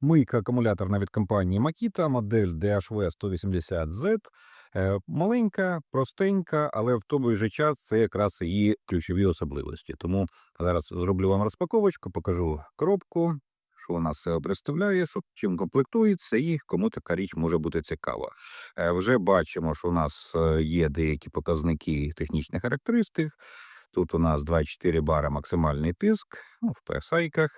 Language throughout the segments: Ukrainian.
Мийка акумуляторна від компанії Makita, модель DHV180Z. Е, Маленька, простенька, але в той же час це якраз її ключові особливості. Тому зараз зроблю вам розпаковочку, покажу коробку, що вона себе представляє, що чим комплектується, і кому така річ може бути цікава. Е, Вже бачимо, що у нас е, є деякі показники технічних характеристик. Тут у нас 24 бара максимальний тиск ну, в PSI-ках.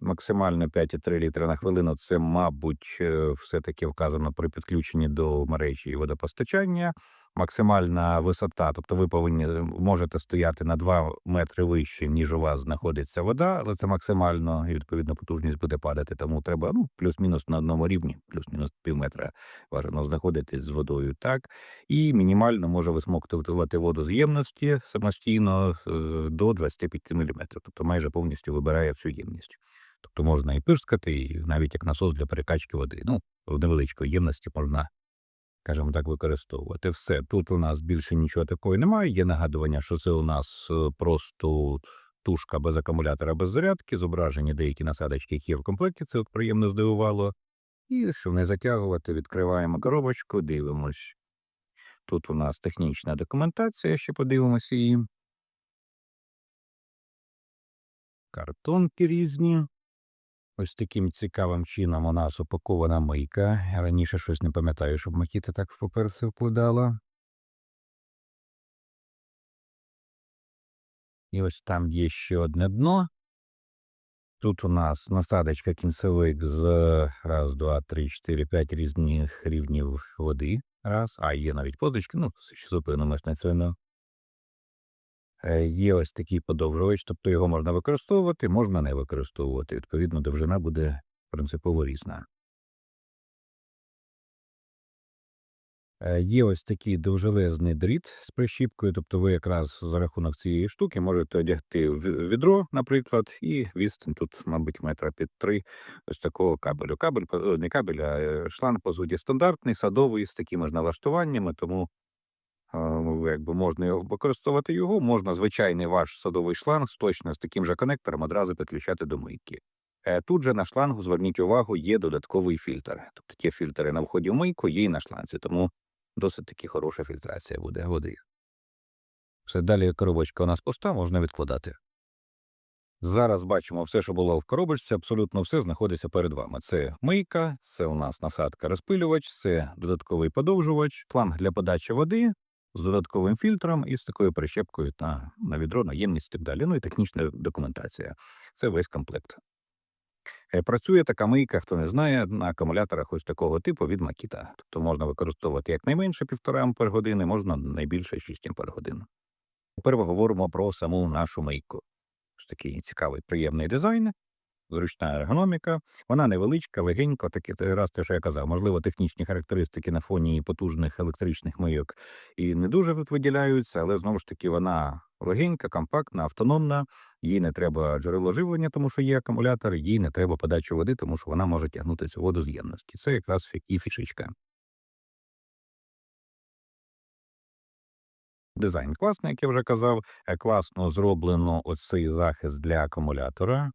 Максимально 5,3 літри на хвилину. Це, мабуть, е, все-таки вказано при підключенні до мережі водопостачання. Максимальна висота, тобто ви повинні е, можете стояти на 2 метри вище, ніж у вас знаходиться вода, але це максимально і відповідно потужність буде падати. Тому треба ну, плюс-мінус на одному рівні, плюс-мінус пів метра бажано знаходитись з водою. Так і мінімально може висмоктувати воду з ємності самостійно е, до 25 мм, тобто майже повністю вибирає всю ємність. Тобто можна і пирскати, і навіть як насос для перекачки води. Ну, в невеличкої ємності можна, скажімо так, використовувати. Все. Тут у нас більше нічого такого немає. Є нагадування, що це у нас е, просто тушка без акумулятора, без зарядки, зображені деякі насадочки, які є в комплекті. Це от приємно здивувало. І щоб не затягувати, відкриваємо коробочку, дивимось. Тут у нас технічна документація, ще подивимося її. Картонки різні. Ось таким цікавим чином у нас упакована мийка. Раніше щось не пам'ятаю, щоб Макіта так в папер все вкладала. І ось там є ще одне дно. Тут у нас насадочка кінцевик з раз, два, три, чотири, п'ять різних рівнів води. Раз. А є навіть позички, ну, що зупинимось на цьому. Е, Є ось такий подовжувач, тобто його можна використовувати, можна не використовувати. Відповідно, довжина буде принципово різна. Е, Є ось такий довжелезний дріт з прищіпкою, тобто ви якраз за рахунок цієї штуки можете одягти відро, наприклад, і відстань тут, мабуть, метра під три ось такого кабелю. Кабель, не кабель, а е, шланг по суті стандартний, садовий, з такими ж налаштуваннями, тому якби можна використовувати його, можна звичайний ваш садовий шланг з точно з таким же конектором одразу підключати до мийки. Е, Тут же на шлангу, зверніть увагу, є додатковий фільтр. Тобто ті фільтри на вході в мийку є і на шланці, тому досить таки хороша фільтрація буде води. Все далі коробочка у нас пуста, можна відкладати. Зараз бачимо все, що було в коробочці, абсолютно все знаходиться перед вами. Це мийка, це у нас насадка розпилювач, це додатковий подовжувач, шланг для подачі води з додатковим фільтром і з такою прищепкою на, на відро, на ємність і так далі. Ну і технічна документація. Це весь комплект. Е, Працює така мийка, хто не знає, на акумуляторах ось такого типу від Makita. Тобто можна використовувати якнайменше 1,5 ампер години, можна найбільше 6 ампер годин. Тепер поговоримо про саму нашу мийку. Ось такий цікавий, приємний дизайн, зручна ергономіка. Вона невеличка, легенька, таке раз те, що я казав. Можливо, технічні характеристики на фоні потужних електричних мийок і не дуже виділяються, але знову ж таки вона легенька, компактна, автономна. Їй не треба джерело живлення, тому що є акумулятор, їй не треба подачу води, тому що вона може тягнути цю воду з ємності. Це якраз і фішечка. Дизайн класний, як я вже казав. Е, Класно зроблено ось цей захист для акумулятора.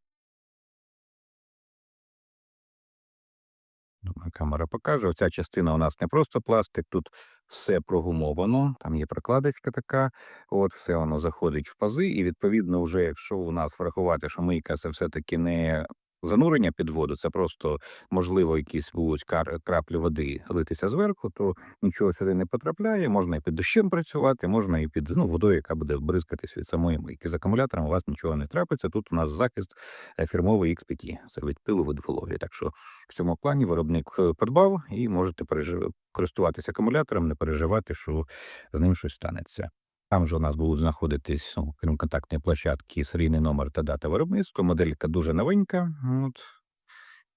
Думаю, камера покаже. Оця частина у нас не просто пластик, тут все прогумовано, там є прокладочка така, от все воно заходить в пази, і відповідно, вже якщо у нас врахувати, що мийка це все-таки не занурення під воду, це просто можливо якісь будуть краплі води литися зверху, то нічого сюди не потрапляє. Можна і під дощем працювати, можна і під ну, водою, яка буде бризкатись від самої мийки. З акумулятором у вас нічого не трапиться. Тут у нас захист фірмовий XPT, це від пилу від вологи. Так що в цьому плані виробник е, подбав і можете користуватися акумулятором, не переживати, що з ним щось станеться. Там же у нас будуть знаходитись, ну, крім контактної площадки, серійний номер та дата виробництва. Моделька дуже новенька. От.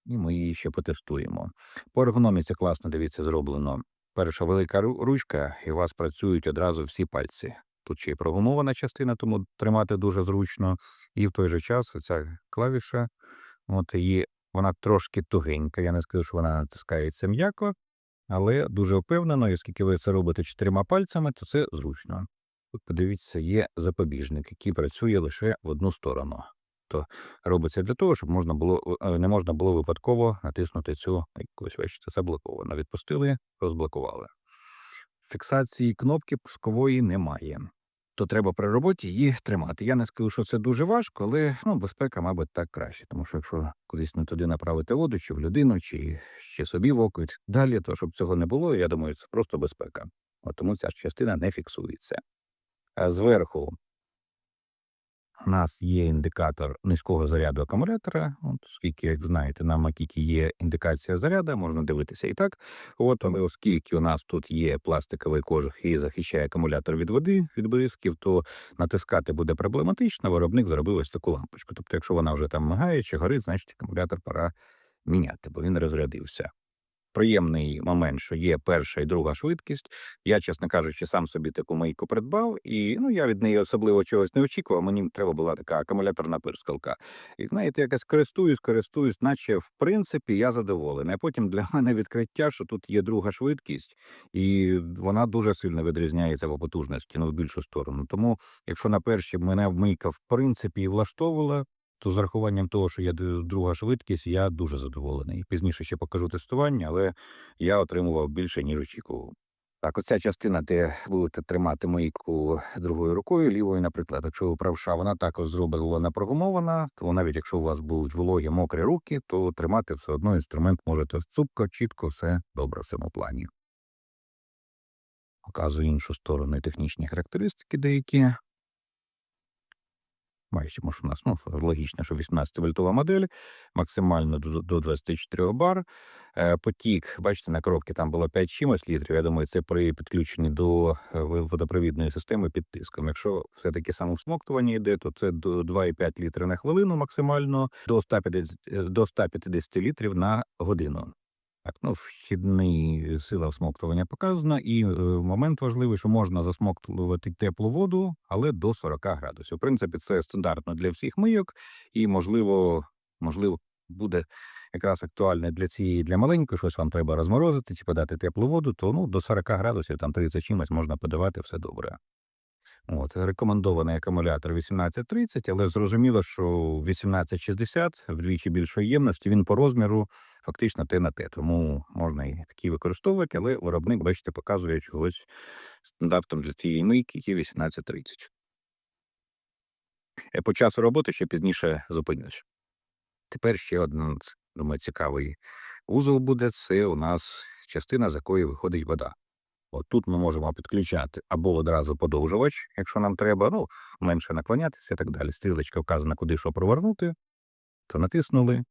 І ми її ще потестуємо. По ергономіці класно, дивіться, зроблено. Перша велика ручка, і у вас працюють одразу всі пальці. Тут ще й прогумована частина, тому тримати дуже зручно. І в той же час оця клавіша, от її вона трошки тугенька. Я не скажу, що вона натискається м'яко, але дуже впевнено, оскільки ви це робите чотирма пальцями, то це зручно. Тут подивіться, є запобіжник, який працює лише в одну сторону. Тобто робиться для того, щоб можна було е, не можна було випадково натиснути цю якусь бачите, заблоковано. Відпустили, розблокували. Фіксації кнопки пускової немає. То треба при роботі її тримати. Я не скажу, що це дуже важко, але ну, безпека, мабуть, так краще. Тому що якщо кудись не туди направити воду, чи в людину, чи ще собі в око далі, то щоб цього не було, я думаю, це просто безпека. От тому ця частина не фіксується. А зверху у нас є індикатор низького заряду акумулятора. От, оскільки, як знаєте, на Макіті є індикація заряду, можна дивитися і так. От, оскільки у нас тут є пластиковий кожух і захищає акумулятор від води, від бризків, то натискати буде проблематично. Виробник зробив ось таку лампочку. Тобто, якщо вона вже там мигає чи горить, значить акумулятор пора міняти, бо він розрядився. Приємний момент, що є перша і друга швидкість. Я, чесно кажучи, сам собі таку мийку придбав, і ну я від неї особливо чогось не очікував. Мені треба була така акумуляторна пирскалка. І знаєте, якось користуюсь, користуюсь, наче в принципі я задоволений. А потім для мене відкриття, що тут є друга швидкість, і вона дуже сильно відрізняється по потужності ну, в більшу сторону. Тому, якщо на першій мене мийка в принципі і влаштовувала. То з рахуванням того, що д- друга швидкість, я дуже задоволений. Пізніше ще покажу тестування, але я отримував більше, ніж очікував. Так, оця частина, де будете тримати мийку другою рукою, лівою, наприклад, якщо ви правша, вона також зроблена напрограмована, то навіть якщо у вас будуть вологі мокрі руки, то тримати все одно інструмент можете цупко, чітко, все добре в цьому плані. Показую іншу сторону технічні характеристики деякі. Бачимо, що у нас ну, логічно, що 18-вольтова модель, максимально до, до 24 бар. Е, потік, бачите, на коробці там було 5 чимось літрів. Я думаю, це при підключенні до е, водопровідної системи під тиском. Якщо все-таки самовсмоктування йде, то це до 2,5 літри на хвилину максимально, до 150, е, до 150 літрів на годину. Ну, вхідний сила всмоктування показана, і е, момент важливий, що можна засмоктувати теплу воду, але до 40 градусів. В принципі, це стандартно для всіх мийок, і можливо, можливо, буде якраз актуальне для цієї для маленької, щось вам треба розморозити чи подати теплу воду, то ну до 40 градусів, там 30 чимось можна подавати, все добре. От, рекомендований акумулятор 1830, але зрозуміло, що 1860 вдвічі більшої ємності, він по розміру фактично те на те. Тому можна і такі використовувати, але виробник, бачите, показує чогось стандартом для цієї мийки є 1830. Е, По часу роботи ще пізніше зупинюсь. Тепер ще один, думаю, цікавий вузол буде. Це у нас частина, з якої виходить вода. От тут ми можемо підключати або одразу подовжувач, якщо нам треба, ну, менше наклонятися і так далі. Стрілочка вказана, куди що провернути, то натиснули,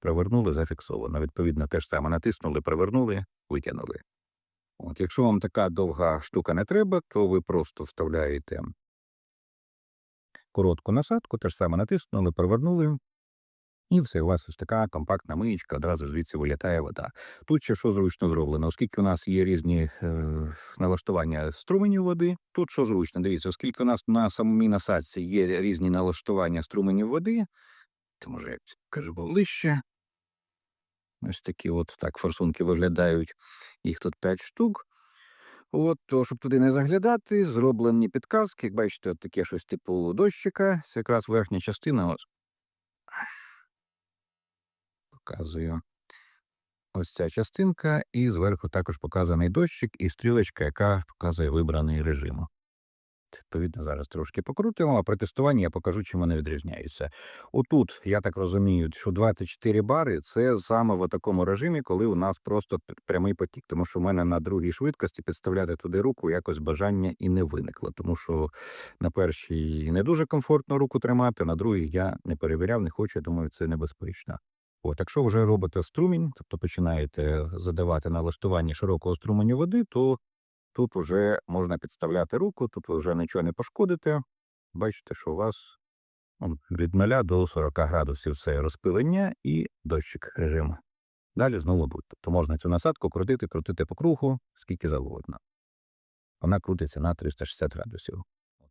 провернули, зафіксовано. Відповідно, те ж саме натиснули, провернули, витягнули. От, якщо вам така довга штука не треба, то ви просто вставляєте коротку насадку, те ж саме натиснули, провернули, і все, у вас ось така компактна миєчка, одразу звідси вилітає вода. Тут ще що зручно зроблено, оскільки у нас є різні е, налаштування струменів води. Тут що зручно, дивіться, оскільки у нас на самій насадці є різні налаштування струменів води, то може як кажу ближче. Ось такі от так форсунки виглядають. Їх тут 5 штук. От, то, щоб туди не заглядати, зроблені підказки. Як бачите, от таке щось типу дощика. Це якраз верхня частина. Ось. Показую. Ось ця частинка, і зверху також показаний дощик і стрілочка, яка показує вибраний режим. Відповідно, зараз трошки покрутимо, а при тестуванні я покажу, чим вони відрізняються. Отут, я так розумію, що 24 бари це саме в такому режимі, коли у нас просто прямий потік. Тому що в мене на другій швидкості підставляти туди руку якось бажання і не виникло. Тому що на першій не дуже комфортно руку тримати, на другій я не перевіряв, не хочу, думаю, це небезпечно. От, якщо вже робите струмінь, тобто починаєте задавати налаштування широкого струменю води, то тут вже можна підставляти руку, тут вже нічого не пошкодите. Бачите, що у вас від 0 до 40 градусів все розпилення і дощик режим. Далі знову будь. Тобто можна цю насадку крутити, крутити по кругу, скільки завгодно. Вона крутиться на 360 градусів.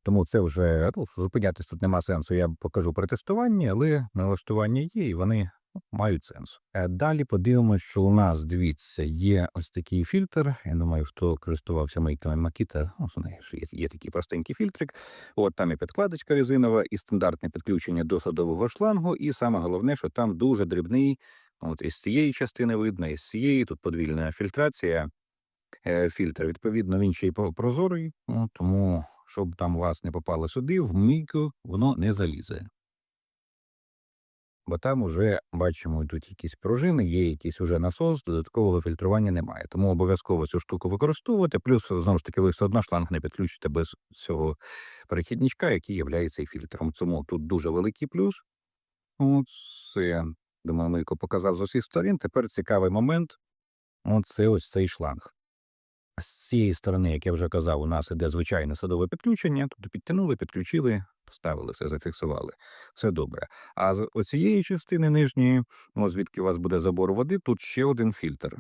Тому це вже ну, зупинятись тут нема сенсу. Я покажу при тестуванні, але налаштування є, і вони мають сенс. Е, Далі подивимося, що у нас, дивіться, є ось такий фільтр. Я думаю, хто користувався мийками Makita, ну, знаєш, є, є такий простенький фільтрик. От там і підкладочка резинова, і стандартне підключення до садового шлангу. І саме головне, що там дуже дрібний. От із цієї частини видно, із цієї тут подвільна фільтрація. Е, Фільтр, відповідно, він ще й прозорий, ну, тому щоб там вас не попало сюди, в мийку воно не залізе. Бо там уже бачимо тут якісь пружини, є якийсь уже насос, додаткового фільтрування немає. Тому обов'язково цю штуку використовувати. Плюс знову ж таки, ви все одно шланг не підключите без цього перехідничка, який є фільтром. Тому тут дуже великий плюс. От це, думаю, Мийко показав з усіх сторін. Тепер цікавий момент. От це ось цей шланг. З цієї сторони, як я вже казав, у нас іде звичайне садове підключення. Тобто підтягнули, підключили, поставили зафіксували. Все добре. А з оцієї частини нижньої, ну, звідки у вас буде забор води, тут ще один фільтр.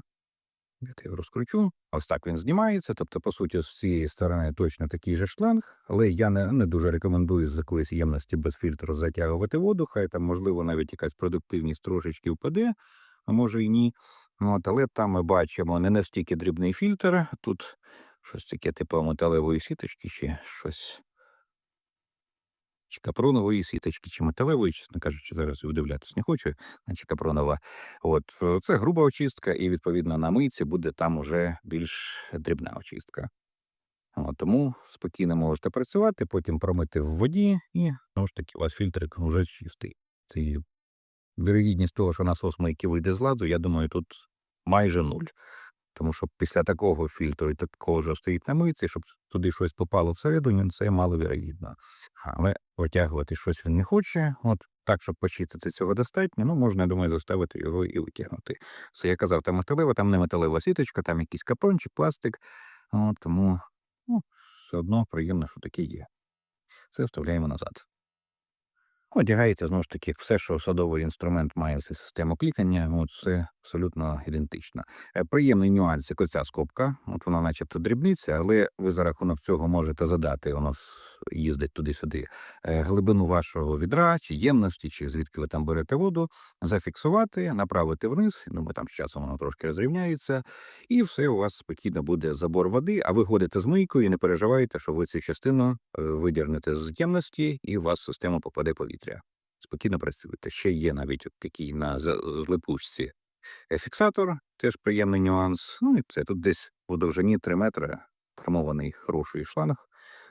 Я його розкручу. Ось так він знімається. Тобто, по суті, з цієї сторони точно такий же шланг, але я не, не дуже рекомендую з якоїсь ємності без фільтру затягувати воду. Хай там, можливо, навіть якась продуктивність трошечки впаде, а може і ні. От, але там ми бачимо не настільки дрібний фільтр. Тут щось таке типу металевої сіточки, чи щось. Чи капронової сіточки, чи металевої, чесно кажучи, зараз вдивлятись не хочу, наче капронова. От е, це груба очистка, і відповідно на мийці буде там уже більш дрібна очистка. От, тому спокійно можете працювати, потім промити в воді, і знову ж таки у вас фільтрик вже чистий. Це вірогідність того, що насос мийки вийде з ладу, я думаю, тут майже нуль. Тому що після такого фільтру і такого ж стоїть на мийці, щоб туди щось попало всередину, це маловірогідно. Але витягувати щось він не хоче. От так, щоб почистити цього достатньо, ну можна, я думаю, заставити його і витягнути. Все, я казав, там металева, там не металева сіточка, там якийсь капрончик, пластик. От, тому ну, все одно приємно, що таке є. Це вставляємо назад. Одягається знову ж таки все, що садовий інструмент має всю систему клікання, от все абсолютно ідентично. Е, Приємний нюанс, як оця скобка, от вона, начебто, дрібниця, але ви за рахунок цього можете задати, воно с- їздить туди-сюди, е, глибину вашого відра, чи ємності, чи звідки ви там берете воду, зафіксувати, направити вниз. Думаю, там з часом воно трошки розрівняється, і все у вас спокійно буде забор води. А ви ходите з мийкою і не переживаєте, що ви цю частину е, видірнете з ємності, і у вас в систему попаде повітря. Спокійно працюєте. Ще є навіть от такий на липучці фіксатор, теж приємний нюанс. Ну і це тут десь у довжині 3 метри травмований хороший шланг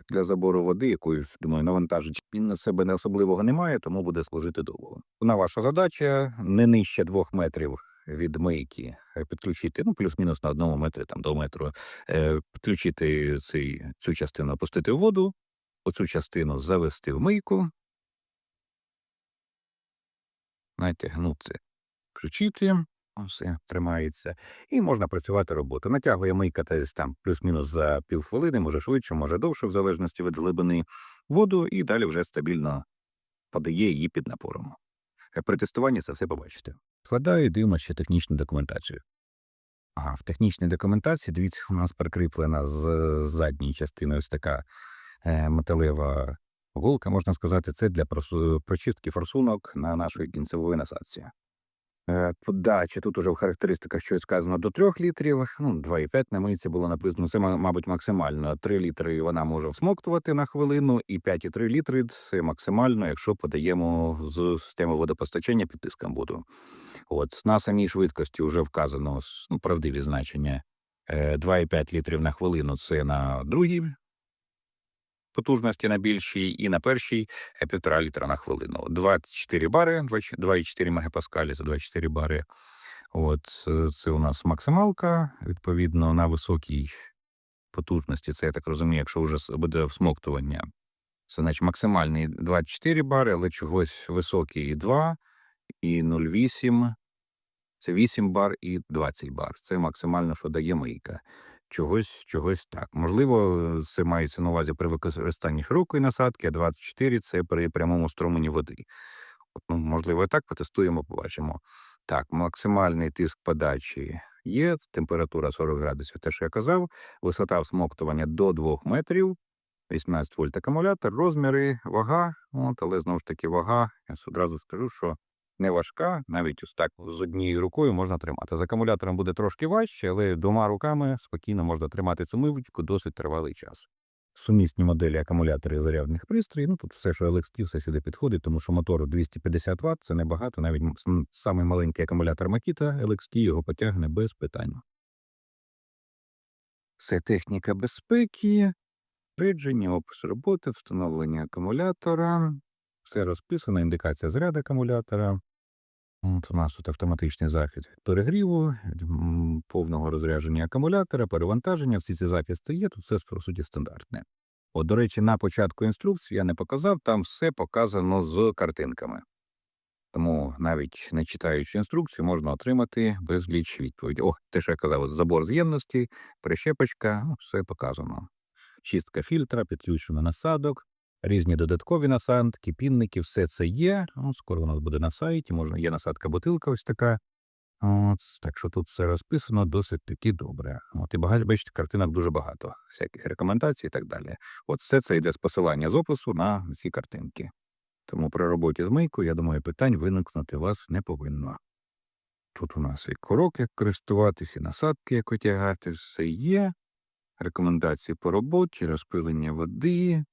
для забору води, якоюсь, думаю, навантажить він на себе не особливого немає, тому буде служити довго. На ваша задача не нижче 2 метрів від мийки е, підключити, ну, плюс-мінус на одному метрі, там до метру, е, підключити цей, цю частину, опустити в воду, оцю частину завести в мийку, знаєте, ну це включити, все тримається, і можна працювати роботу. Натягує мийка десь там плюс-мінус за півхвилини, може швидше, може довше, в залежності від глибини воду, і далі вже стабільно подає її під напором. Е, При тестуванні це все побачите. Складаю і дивимося ще технічну документацію. А в технічній документації, дивіться, у нас прикріплена з задньої частини ось така е, металева голка, можна сказати, це для прочистки форсунок на нашої кінцевої насадці. Е, Подача тут уже в характеристиках щось сказано до 3 літрів, ну 2,5 на мийці було написано. Це, мабуть, максимально. 3 літри вона може всмоктувати на хвилину, і 5,3 літри це максимально, якщо подаємо з системи водопостачання під тиском воду. От на самій швидкості вже вказано ну, правдиві значення. Е, 2,5 літрів на хвилину це на другій потужності на більшій, і на першій е, 1,5 літра на хвилину. 24 бари, 2,4 мегапаскалі за 24 бари. От е, це у нас максималка. Відповідно, на високій потужності, це я так розумію, якщо вже буде всмоктування. Це значить максимальний 24 бари, але чогось високий 2 і 0,8. Це 8 бар і 20 бар. Це максимально, що дає мийка. Чогось, чогось так. Можливо, е, це мається на увазі при використанні широкої насадки, а 24 це при прямому струмені води. Ну, можливо, і так потестуємо, побачимо. Так, максимальний тиск подачі є, температура 40 градусів, те, що я казав, висота всмоктування до 2 метрів, 18 вольт акумулятор, розміри, вага, от, але знову ж таки вага, я одразу скажу, що не важка, навіть ось так з однією рукою можна тримати. З акумулятором буде трошки важче, але двома руками спокійно можна тримати цю мивочку досить тривалий час. Сумісні моделі акумуляторів зарядних пристроїв. Ну тут все, що LXT, все сюди підходить, тому що мотор 250 Вт це небагато. Навіть самий маленький акумулятор Makita LXT його потягне без питань. Все техніка безпеки, Придження, опис роботи, встановлення акумулятора. Все розписано, індикація заряду акумулятора. От у нас тут автоматичний захист від перегріву, повного розрядження акумулятора, перевантаження. Всі ці захисти є, тут все по суті стандартне. От, до речі, на початку інструкції я не показав, там все показано з картинками. Тому навіть не читаючи інструкцію, можна отримати безліч відповідей. О, те, що я казав, забор з'ємності, прищепочка, ну, все показано чистка фільтра, підключено насадок, різні додаткові насадки, пінники, все це є. Ну, скоро у нас буде на сайті, можна є насадка бутилка ось така. От, так що тут все розписано досить таки добре. От і багато, бачите, картинок дуже багато, всяких рекомендацій і так далі. От все це йде з посилання з опису на ці картинки. Тому при роботі з мийкою, я думаю, питань виникнути вас не повинно. Тут у нас і курок, як користуватись, і насадки, як одягати, все є рекомендації по роботі, розпилення води,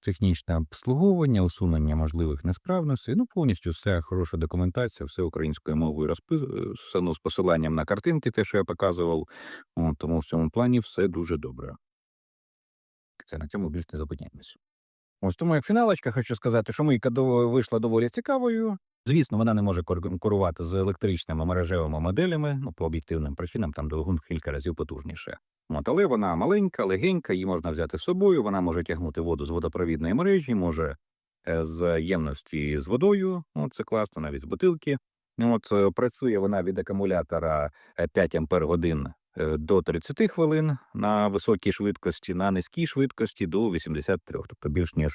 технічне обслуговування, усунення можливих несправностей. Ну, повністю все хороша документація, все українською мовою розписано з посиланням на картинки, те, що я показував. О, тому в цьому плані все дуже добре. Це на цьому більш не зупиняємось. Ось тому як фіналочка хочу сказати, що мийка вийшла доволі цікавою. Звісно, вона не може конкурувати з електричними мережевими моделями, ну, по об'єктивним причинам, там двигун кілька разів потужніше. От, але вона маленька, легенька, її можна взяти з собою, вона може тягнути воду з водопровідної мережі, може е, з ємності з водою, от це класно, навіть з бутилки. От е, працює вона від акумулятора е, 5 ампер годин е, до 30 хвилин на високій швидкості, на низькій швидкості до 83, тобто більш ніж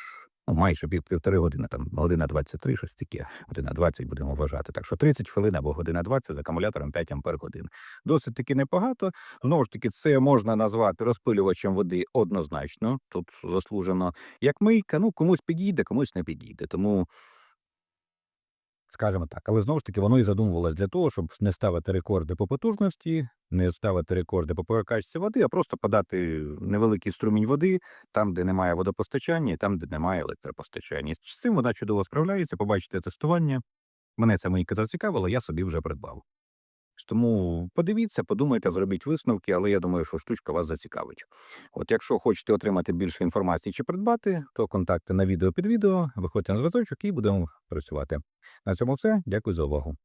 ну, майже пів, півтори години, там година 23, щось таке, година 20 будемо вважати. Так що 30 хвилин або година 20 з акумулятором 5 ампер годин. Досить таки непогато. Знову ж таки, це можна назвати розпилювачем води однозначно, тут заслужено. Як мийка, ну комусь підійде, комусь не підійде. Тому скажімо так, але знову ж таки воно і задумувалось для того, щоб не ставити рекорди по потужності, не ставити рекорди по прокачці води, а просто подати невеликий струмінь води там, де немає водопостачання, і там, де немає електропостачання. З цим вона чудово справляється. Побачите тестування. Мене це мені зацікавило, я собі вже придбав. Тому подивіться, подумайте, зробіть висновки, але я думаю, що штучка вас зацікавить. От якщо хочете отримати більше інформації чи придбати, то контакти на відео під відео, виходьте на зв'язочок і будемо працювати. На цьому все. Дякую за увагу.